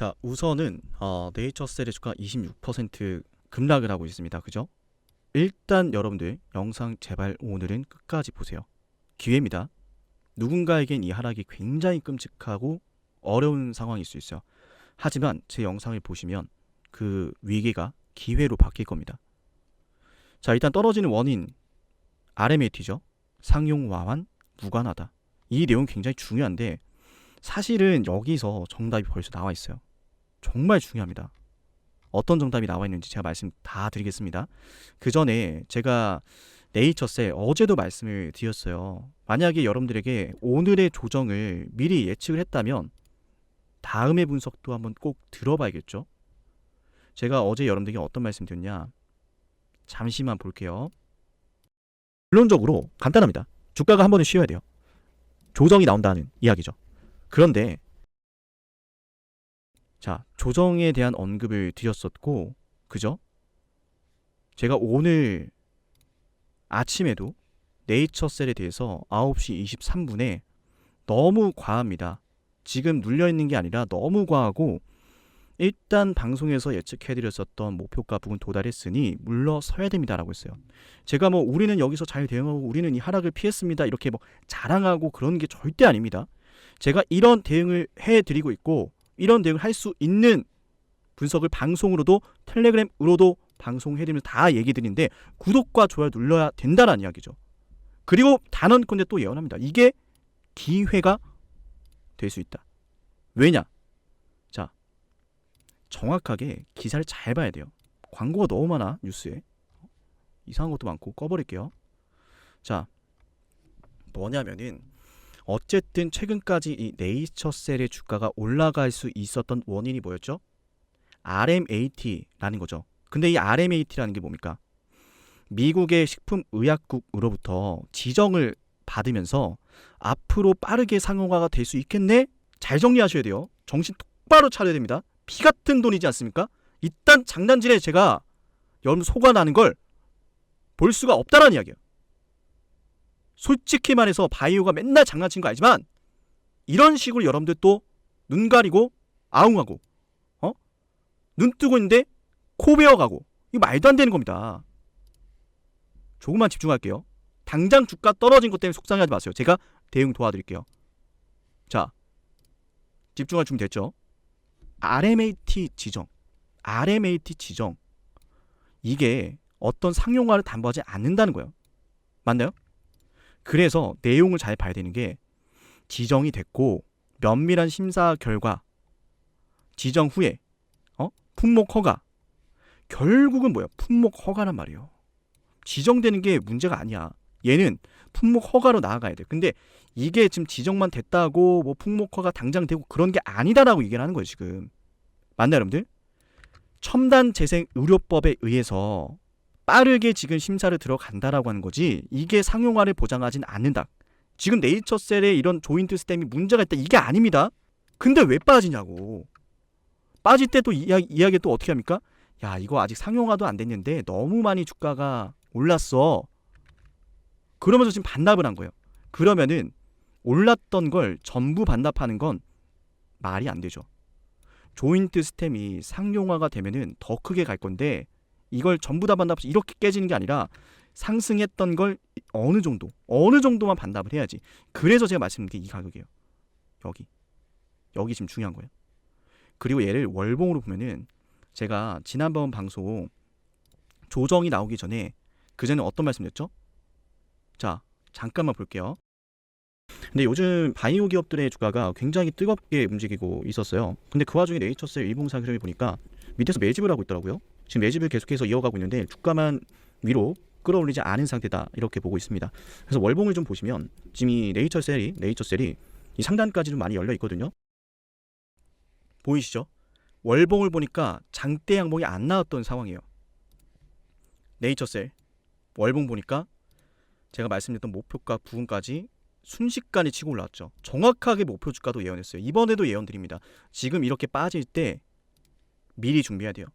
자, 우선은 어, 네이처셀의 주가 26% 급락을 하고 있습니다. 그죠? 일단 여러분들 영상 제발 오늘은 끝까지 보세요. 기회입니다. 누군가에겐 이 하락이 굉장히 끔찍하고 어려운 상황일 수 있어요. 하지만 제 영상을 보시면 그 위기가 기회로 바뀔 겁니다. 자, 일단 떨어지는 원인 RMAT죠. 상용화환 무관하다. 이 내용 굉장히 중요한데 사실은 여기서 정답이 벌써 나와 있어요. 정말 중요합니다. 어떤 정답이 나와 있는지 제가 말씀 다 드리겠습니다. 그 전에 제가 네이처세 어제도 말씀을 드렸어요. 만약에 여러분들에게 오늘의 조정을 미리 예측을 했다면 다음의 분석도 한번 꼭 들어봐야겠죠. 제가 어제 여러분들에게 어떤 말씀 드렸냐? 잠시만 볼게요. 결론적으로 간단합니다. 주가가 한 번은 쉬어야 돼요. 조정이 나온다는 이야기죠. 그런데 자, 조정에 대한 언급을 드렸었고, 그죠? 제가 오늘 아침에도 네이처셀에 대해서 9시 23분에 너무 과합니다. 지금 눌려있는 게 아니라 너무 과하고, 일단 방송에서 예측해드렸었던 목표가 부분 도달했으니 물러서야 됩니다라고 했어요. 제가 뭐 우리는 여기서 잘 대응하고 우리는 이 하락을 피했습니다. 이렇게 뭐 자랑하고 그런 게 절대 아닙니다. 제가 이런 대응을 해드리고 있고, 이런 대응을 할 수 있는 분석을 방송으로도 텔레그램으로도 방송해드리면서 다 얘기 드리는데 구독과 좋아요 눌러야 된다는 이야기죠. 그리고 단언컨대 또 예언합니다. 이게 기회가 될 수 있다. 왜냐? 자, 정확하게 기사를 잘 봐야 돼요. 광고가 너무 많아 뉴스에 이상한 것도 많고 꺼버릴게요. 자, 뭐냐면은 어쨌든 최근까지 이 네이처셀의 주가가 올라갈 수 있었던 원인이 뭐였죠? RMAT라는 거죠. 근데 이 RMAT라는 게 뭡니까? 미국의 식품의약국으로부터 지정을 받으면서 앞으로 빠르게 상용화가 될 수 있겠네? 잘 정리하셔야 돼요. 정신 똑바로 차려야 됩니다. 피 같은 돈이지 않습니까? 일단 장난질에 제가 여러분 속아 나는 걸 볼 수가 없다라는 이야기예요. 솔직히 말해서 바이오가 맨날 장난친 거 알지만 이런 식으로 여러분들 또 눈 가리고 아웅하고 어? 눈 뜨고 있는데 코 베어가고 이거 말도 안 되는 겁니다. 조금만 집중할게요. 당장 주가 떨어진 것 때문에 속상해하지 마세요. 제가 대응 도와드릴게요. 자, 집중할 준비 됐죠? RMAT 지정, RMAT 지정 이게 어떤 상용화를 담보하지 않는다는 거예요. 맞나요? 그래서 내용을 잘 봐야 되는 게 지정이 됐고 면밀한 심사 결과 지정 후에 어? 품목 허가 결국은 뭐야? 품목 허가란 말이에요. 지정되는 게 문제가 아니야. 얘는 품목 허가로 나아가야 돼. 근데 이게 지금 지정만 됐다고 뭐 품목 허가 당장 되고 그런 게 아니다라고 얘기를 하는 거예요, 지금. 맞나요, 여러분들? 첨단 재생 의료법에 의해서 빠르게 지금 심사를 들어간다라고 하는 거지 이게 상용화를 보장하진 않는다. 지금 네이처셀의 이런 조인트 스템이 문제가 있다 이게 아닙니다. 근데 왜 빠지냐고. 빠질 때 또 이야기, 이야기 또 어떻게 합니까? 야 이거 아직 상용화도 안 됐는데 너무 많이 주가가 올랐어. 그러면서 지금 반납을 한 거예요. 그러면은 올랐던 걸 전부 반납하는 건 말이 안 되죠. 조인트 스템이 상용화가 되면은 더 크게 갈 건데 이걸 전부 다 반납해서 이렇게 깨지는 게 아니라 상승했던 걸 어느 정도 어느 정도만 반납을 해야지. 그래서 제가 말씀드린 게 이 가격이에요. 여기. 여기 지금 중요한 거예요. 그리고 얘를 월봉으로 보면은 제가 지난번 방송 조정이 나오기 전에 그 전에 어떤 말씀드렸죠? 자 잠깐만 볼게요. 근데 요즘 바이오 기업들의 주가가 굉장히 뜨겁게 움직이고 있었어요. 근데 그 와중에 네이처스의 일봉상 흐름을 보니까 밑에서 매집을 하고 있더라고요 지금 매집을 계속해서 이어가고 있는데 주가만 위로 끌어올리지 않은 상태다 이렇게 보고 있습니다. 그래서 월봉을 좀 보시면 지금 이 네이처셀이 네이처셀이 이 상단까지 좀 많이 열려 있거든요. 보이시죠? 월봉을 보니까 장대 양봉이 안 나왔던 상황이에요. 네이처셀 월봉 보니까 제가 말씀드렸던 목표가 부분까지 순식간에 치고 올라왔죠. 정확하게 목표 주가도 예언했어요. 이번에도 예언드립니다. 지금 이렇게 빠질 때 미리 준비해야 돼요.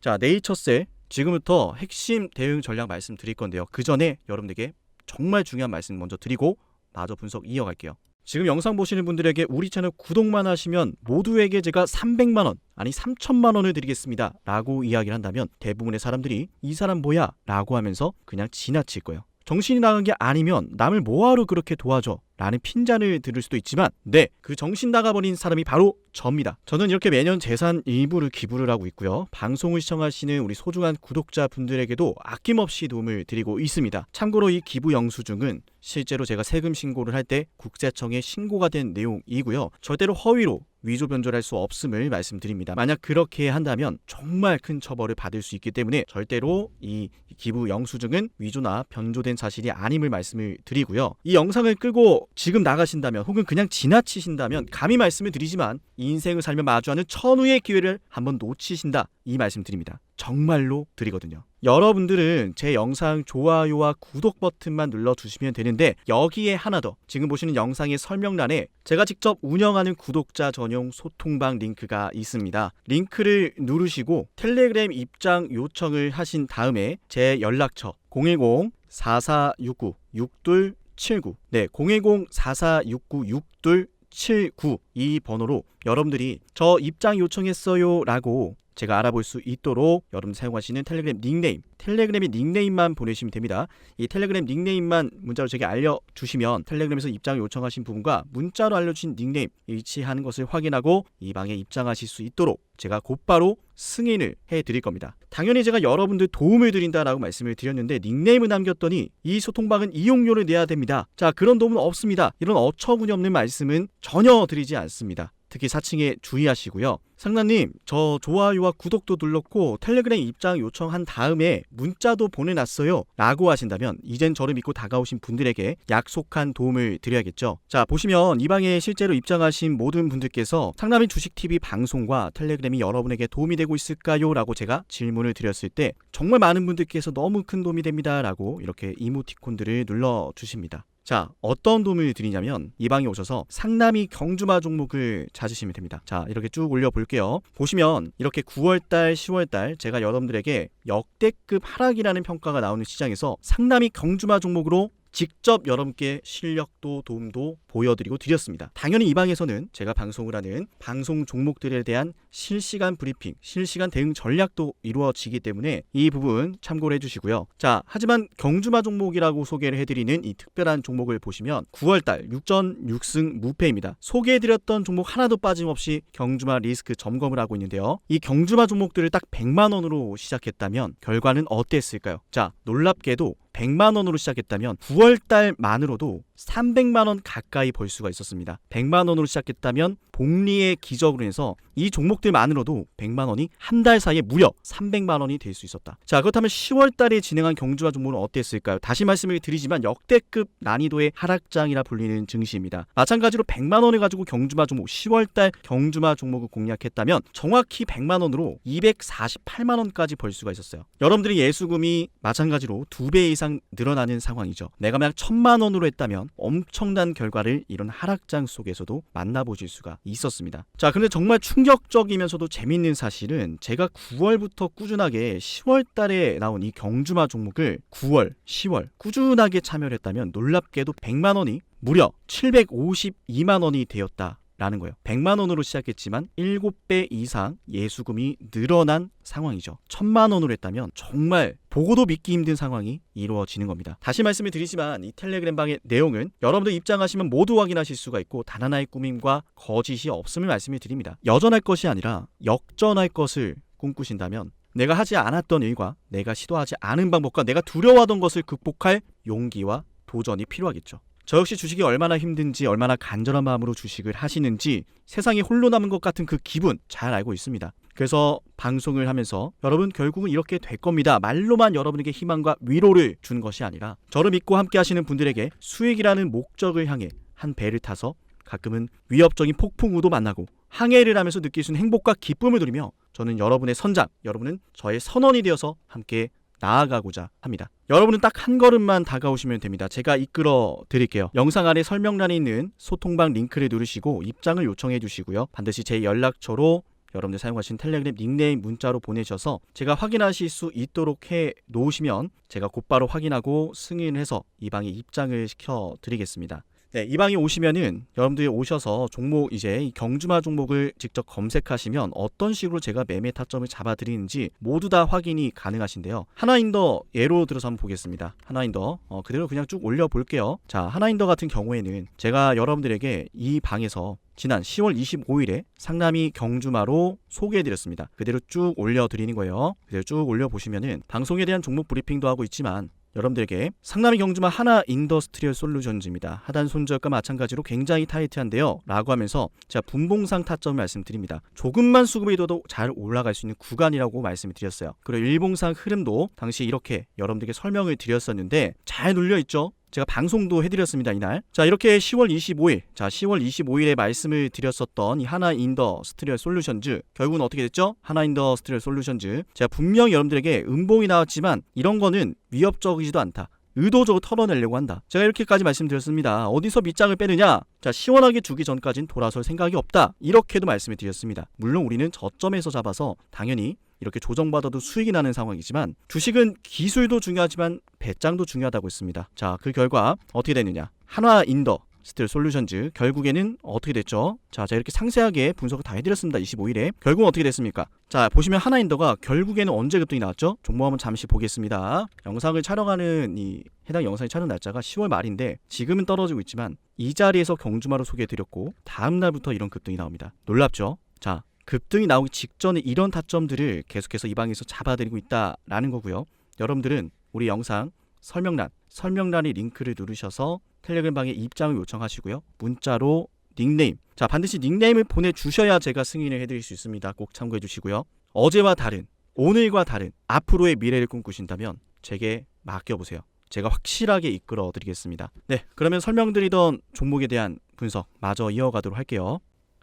자, 네이처셀 지금부터 핵심 대응 전략 말씀드릴 건데요. 그 전에 여러분들에게 정말 중요한 말씀 먼저 드리고 마저 분석 이어갈게요. 지금 영상 보시는 분들에게 우리 채널 구독만 하시면 모두에게 제가 300만 원 아니 3천만 원을 드리겠습니다 라고 이야기를 한다면 대부분의 사람들이 이 사람 뭐야 라고 하면서 그냥 지나칠 거예요. 정신이 나간 게 아니면 남을 뭐하러 그렇게 도와줘 라는 핀잔을 들을 수도 있지만 네, 그 정신 나가버린 사람이 바로 저입니다. 저는 이렇게 매년 재산 일부를 기부를 하고 있고요. 방송을 시청하시는 우리 소중한 구독자분들에게도 아낌없이 도움을 드리고 있습니다. 참고로 이 기부 영수증은 실제로 제가 세금 신고를 할 때 국세청에 신고가 된 내용이고요. 절대로 허위로 위조 변조할 수 없음을 말씀드립니다. 만약 그렇게 한다면 정말 큰 처벌을 받을 수 있기 때문에 절대로 이 기부 영수증은 위조나 변조된 사실이 아님을 말씀을 드리고요. 이 영상을 끄고 지금 나가신다면 혹은 그냥 지나치신다면 감히 말씀을 드리지만 인생을 살며 마주하는 천우의 기회를 한번 놓치신다 이 말씀 드립니다. 정말로 드리거든요. 여러분들은 제 영상 좋아요와 구독 버튼만 눌러주시면 되는데 여기에 하나 더 지금 보시는 영상의 설명란에 제가 직접 운영하는 구독자 전용 소통방 링크가 있습니다. 링크를 누르시고 텔레그램 입장 요청을 하신 다음에 제 연락처 010-4469-6279 네, 010-4469-6279이 번호로 여러분들이 저 입장 요청했어요 라고 제가 알아볼 수 있도록 여러분 사용하시는 텔레그램 닉네임 텔레그램의 닉네임만 보내시면 됩니다. 이 텔레그램 닉네임만 문자로 제게 알려주시면 텔레그램에서 입장을 요청하신 부분과 문자로 알려주신 닉네임 일치하는 것을 확인하고 이 방에 입장하실 수 있도록 제가 곧바로 승인을 해 드릴 겁니다. 당연히 제가 여러분들 도움을 드린다라고 말씀을 드렸는데 닉네임을 남겼더니 이 소통방은 이용료를 내야 됩니다. 자 그런 도움은 없습니다. 이런 어처구니없는 말씀은 전혀 드리지 않습니다. 특히 사칭에 주의하시고요. 상나님, 저 좋아요와 구독도 눌렀고 텔레그램 입장 요청한 다음에 문자도 보내놨어요. 라고 하신다면 이젠 저를 믿고 다가오신 분들에게 약속한 도움을 드려야겠죠. 자, 보시면 이 방에 실제로 입장하신 모든 분들께서 상남의 주식TV 방송과 텔레그램이 여러분에게 도움이 되고 있을까요? 라고 제가 질문을 드렸을 때 정말 많은 분들께서 너무 큰 도움이 됩니다. 라고 이렇게 이모티콘들을 눌러주십니다. 자, 어떤 도움을 드리냐면 이 방에 오셔서 상남이 경주마 종목을 찾으시면 됩니다. 자, 이렇게 쭉 올려 볼게요. 보시면 이렇게 9월 달, 10월 달 제가 여러분들에게 역대급 하락이라는 평가가 나오는 시장에서 상남이 경주마 종목으로 직접 여러분께 실력도 도움도 보여드리고 드렸습니다. 당연히 이 방에서는 제가 방송을 하는 방송 종목들에 대한 실시간 브리핑, 실시간 대응 전략도 이루어지기 때문에 이 부분 참고를 해주시고요. 자, 하지만 경주마 종목이라고 소개를 해드리는 이 특별한 종목을 보시면 9월달 6전 6승 무패입니다. 소개해드렸던 종목 하나도 빠짐없이 경주마 리스크 점검을 하고 있는데요. 이 경주마 종목들을 딱 100만 원으로 시작했다면 결과는 어땠을까요? 자, 놀랍게도 100만 원으로 시작했다면 9월 달 만으로도 300만 원 가까이 벌 수가 있었습니다. 100만 원으로 시작했다면 복리의 기적으로 해서 이 종목들 만으로도 100만 원이 한 달 사이에 무려 300만 원이 될 수 있었다. 자, 그렇다면 10월 달에 진행한 경주화 종목은 어땠을까요? 다시 말씀을 드리지만 역대급 난이도의 하락장이라 불리는 증시입니다. 마찬가지로 100만 원을 가지고 경주마 종목 10월 달 경주마 종목을 공략했다면 정확히 100만 원으로 248만 원까지 벌 수가 있었어요. 여러분들이 예수금이 마찬가지로 두 배 이상 늘어나는 상황이죠. 내가 만약 1000만 원으로 했다면 엄청난 결과를 이런 하락장 속에서도 만나보실 수가 있었습니다. 자, 근데 정말 충격적 이면서도 재밌는 사실은 제가 9월부터 꾸준하게 10월 달에 나온 이 경주마 종목을 9월, 10월 꾸준하게 참여를 했다면 놀랍게도 100만 원이 무려 752만 원이 되었다. 라는 거예요. 100만 원으로 시작했지만 7배 이상 예수금이 늘어난 상황이죠. 1000만 원으로 했다면 정말 보고도 믿기 힘든 상황이 이루어지는 겁니다. 다시 말씀을 드리지만 이 텔레그램 방의 내용은 여러분들 입장하시면 모두 확인하실 수가 있고 단 하나의 꾸밈과 거짓이 없음을 말씀을 드립니다. 여전할 것이 아니라 역전할 것을 꿈꾸신다면 내가 하지 않았던 일과 내가 시도하지 않은 방법과 내가 두려워하던 것을 극복할 용기와 도전이 필요하겠죠. 저 역시 주식이 얼마나 힘든지 얼마나 간절한 마음으로 주식을 하시는지 세상이 홀로 남은 것 같은 그 기분 잘 알고 있습니다. 그래서 방송을 하면서 여러분 결국은 이렇게 될 겁니다. 말로만 여러분에게 희망과 위로를 준 것이 아니라 저를 믿고 함께 하시는 분들에게 수익이라는 목적을 향해 한 배를 타서 가끔은 위협적인 폭풍우도 만나고 항해를 하면서 느낄 수 있는 행복과 기쁨을 누리며 저는 여러분의 선장, 여러분은 저의 선원이 되어서 함께 나아가고자 합니다. 여러분은 딱 한 걸음만 다가오시면 됩니다. 제가 이끌어 드릴게요. 영상 아래 설명란에 있는 소통방 링크를 누르시고 입장을 요청해 주시고요. 반드시 제 연락처로 여러분들 사용하신 텔레그램 닉네임 문자로 보내셔서 제가 확인하실 수 있도록 해 놓으시면 제가 곧바로 확인하고 승인을 해서 이 방에 입장을 시켜 드리겠습니다. 네, 이 방에 오시면은 여러분들이 오셔서 종목 이제 이 경주마 종목을 직접 검색하시면 어떤 식으로 제가 매매 타점을 잡아드리는지 모두 다 확인이 가능하신데요. 하나인더 예로 들어서 한번 보겠습니다. 하나인더 어, 그대로 그냥 쭉 올려볼게요. 자, 하나인더 같은 경우에는 제가 여러분들에게 이 방에서 지난 10월 25일에 상남이 경주마로 소개해드렸습니다. 그대로 쭉 올려드리는 거예요. 그대로 쭉 올려보시면은 방송에 대한 종목 브리핑도 하고 있지만 여러분들에게 상남이 경주마 하나 인더스트리얼 솔루션즈입니다. 하단 손절과 마찬가지로 굉장히 타이트한데요. 라고 하면서 제가 분봉상 타점을 말씀드립니다. 조금만 수급이 둬도 잘 올라갈 수 있는 구간이라고 말씀을 드렸어요. 그리고 일봉상 흐름도 당시 이렇게 여러분들에게 설명을 드렸었는데 잘 눌려있죠? 제가 방송도 해드렸습니다 이날 자 이렇게 10월 25일 자 10월 25일에 말씀을 드렸었던 이 하나 인더 스트리얼 솔루션즈 결국은 어떻게 됐죠 하나 인더 스트리얼 솔루션즈 제가 분명히 여러분들에게 음봉이 나왔지만 이런 거는 위협적이지도 않다 의도적으로 털어내려고 한다. 제가 이렇게까지 말씀드렸습니다. 어디서 밑장을 빼느냐? 자, 시원하게 주기 전까진 돌아설 생각이 없다. 이렇게도 말씀을 드렸습니다. 물론 우리는 저점에서 잡아서 당연히 이렇게 조정받아도 수익이 나는 상황이지만 주식은 기술도 중요하지만 배짱도 중요하다고 했습니다. 자, 그 결과 어떻게 됐느냐? 한화 인더 스틸 솔루션즈 결국에는 어떻게 됐죠? 자, 제가 이렇게 상세하게 분석을 다 해드렸습니다. 25일에 결국은 어떻게 됐습니까? 자, 보시면 하나인더가 결국에는 언제 급등이 나왔죠? 종목 한번 잠시 보겠습니다. 영상을 촬영하는 이 해당 영상의 촬영 날짜가 10월 말인데 지금은 떨어지고 있지만 이 자리에서 경주마로 소개해드렸고 다음 날부터 이런 급등이 나옵니다. 놀랍죠? 자, 급등이 나오기 직전에 이런 타점들을 계속해서 이 방에서 잡아드리고 있다라는 거고요. 여러분들은 우리 영상 설명란, 설명란의 링크를 누르셔서 텔레그램 방에 입장을 요청하시고요. 문자로 닉네임. 자, 반드시 닉네임을 보내주셔야 제가 승인을 해드릴 수 있습니다. 꼭 참고해 주시고요. 어제와 다른, 오늘과 다른 앞으로의 미래를 꿈꾸신다면 제게 맡겨보세요. 제가 확실하게 이끌어 드리겠습니다. 네, 그러면 설명드리던 종목에 대한 분석 마저 이어가도록 할게요.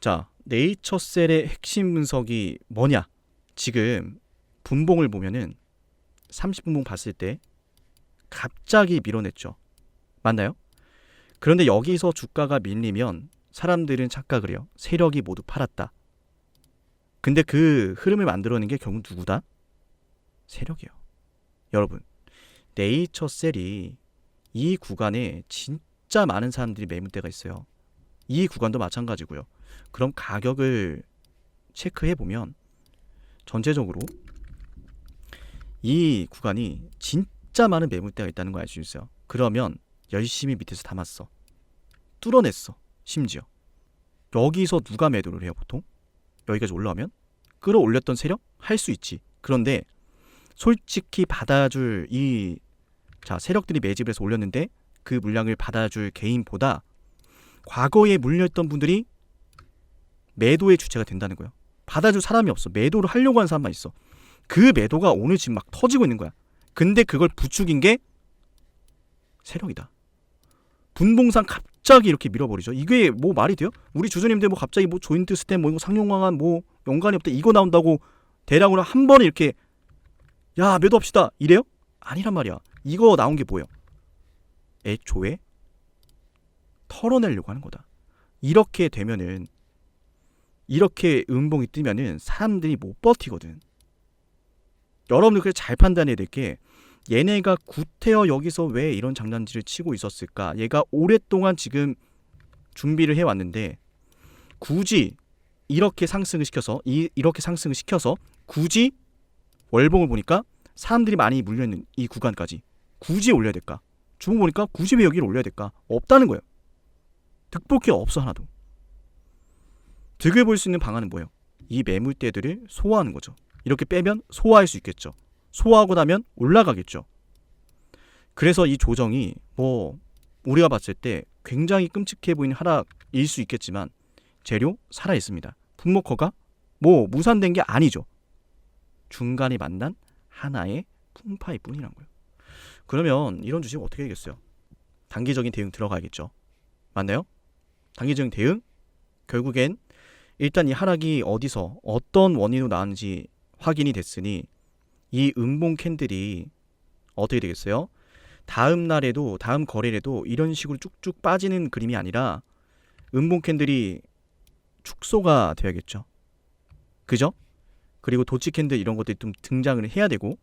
자, 네이처셀의 핵심 분석이 뭐냐? 지금 분봉을 보면은 30분봉 봤을 때 갑자기 밀어냈죠. 맞나요? 그런데 여기서 주가가 밀리면 사람들은 착각을 해요. 세력이 모두 팔았다. 근데 그 흐름을 만들어낸 게 결국 누구다? 세력이에요. 여러분, 네이처셀이 이 구간에 진짜 많은 사람들이 매물대가 있어요. 이 구간도 마찬가지고요. 그럼 가격을 체크해 보면 전체적으로 이 구간이 진짜 많은 매물대가 있다는 걸 알 수 있어요. 그러면 열심히 밑에서 담았어. 뚫어냈어. 심지어. 여기서 누가 매도를 해요, 보통? 여기까지 올라오면? 끌어올렸던 세력? 할 수 있지. 그런데 솔직히 받아줄 이 자, 세력들이 매집을 해서 올렸는데 그 물량을 받아줄 개인보다 과거에 물렸던 분들이 매도의 주체가 된다는 거예요. 받아줄 사람이 없어. 매도를 하려고 하는 사람만 있어. 그 매도가 오늘 지금 막 터지고 있는 거야. 근데 그걸 부추긴 게 세력이다. 분봉상 갑자기 이렇게 밀어버리죠. 이게 뭐 말이 돼요? 우리 주주님들 뭐 갑자기 뭐 조인트 스텝 뭐 이거 상용화한 뭐 연관이 없다 이거 나온다고 대량으로 한 번에 이렇게 야 매도합시다 이래요? 아니란 말이야. 이거 나온 게 뭐예요? 애초에 털어내려고 하는 거다. 이렇게 되면은 이렇게 음봉이 뜨면은 사람들이 못 버티거든. 여러분들 그래 잘 판단해야 될 게 얘네가 구태여 여기서 왜 이런 장난질을 치고 있었을까? 얘가 오랫동안 지금 준비를 해 왔는데 굳이 이렇게 상승을 시켜서 이 이렇게 상승을 시켜서 굳이 월봉을 보니까 사람들이 많이 물려 있는 이 구간까지 굳이 올려야 될까? 주문 보니까 굳이 왜 여기를 올려야 될까? 없다는 거예요. 득볼 게 없어 하나도. 득을 볼 수 있는 방안은 뭐예요? 이 매물대들을 소화하는 거죠. 이렇게 빼면 소화할 수 있겠죠. 소화하고 나면 올라가겠죠. 그래서 이 조정이 뭐 우리가 봤을 때 굉장히 끔찍해 보이는 하락일 수 있겠지만 재료 살아 있습니다. 품목커가 뭐 무산된 게 아니죠. 중간에 만난 하나의 풍파일 뿐이란 거예요. 그러면 이런 주식 어떻게 되겠어요? 단기적인 대응 들어가야겠죠. 맞나요? 단기적인 대응? 결국엔 일단 이 하락이 어디서 어떤 원인으로 나왔는지 확인이 됐으니 이 음봉 캔들이 어떻게 되겠어요? 다음 날에도 다음 거래에도 이런 식으로 쭉쭉 빠지는 그림이 아니라 음봉 캔들이 축소가 되어야겠죠. 그죠? 그리고 도치 캔들 이런 것들이 좀 등장을 해야 되고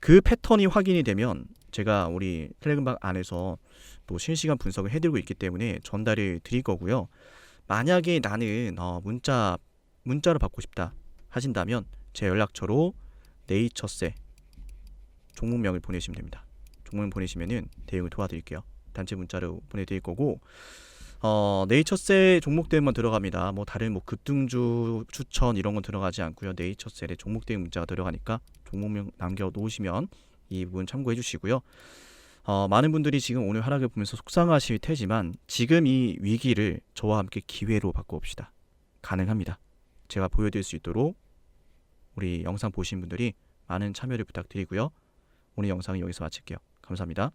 그 패턴이 확인이 되면 제가 우리 텔레그램 안에서 또 실시간 분석을 해드리고 있기 때문에 전달을 드릴 거고요. 만약에 나는 어, 문자 문자로 받고 싶다 하신다면 제 연락처로 네이처세 종목명을 보내시면 됩니다. 종목 보내시면은 대응을 도와드릴게요. 단체 문자로 보내드릴 거고 어, 네이처세 종목들만 들어갑니다. 뭐 다른 뭐 급등주 추천 이런 건 들어가지 않고요. 네이처셀에 종목 대응 문자가 들어가니까 종목명 남겨 놓으시면 이 부분 참고해 주시고요. 어, 많은 분들이 지금 오늘 하락을 보면서 속상하실 테지만 지금 이 위기를 저와 함께 기회로 바꿔봅시다. 가능합니다. 제가 보여드릴 수 있도록 우리 영상 보신 분들이 많은 참여를 부탁드리고요. 오늘 영상은 여기서 마칠게요. 감사합니다.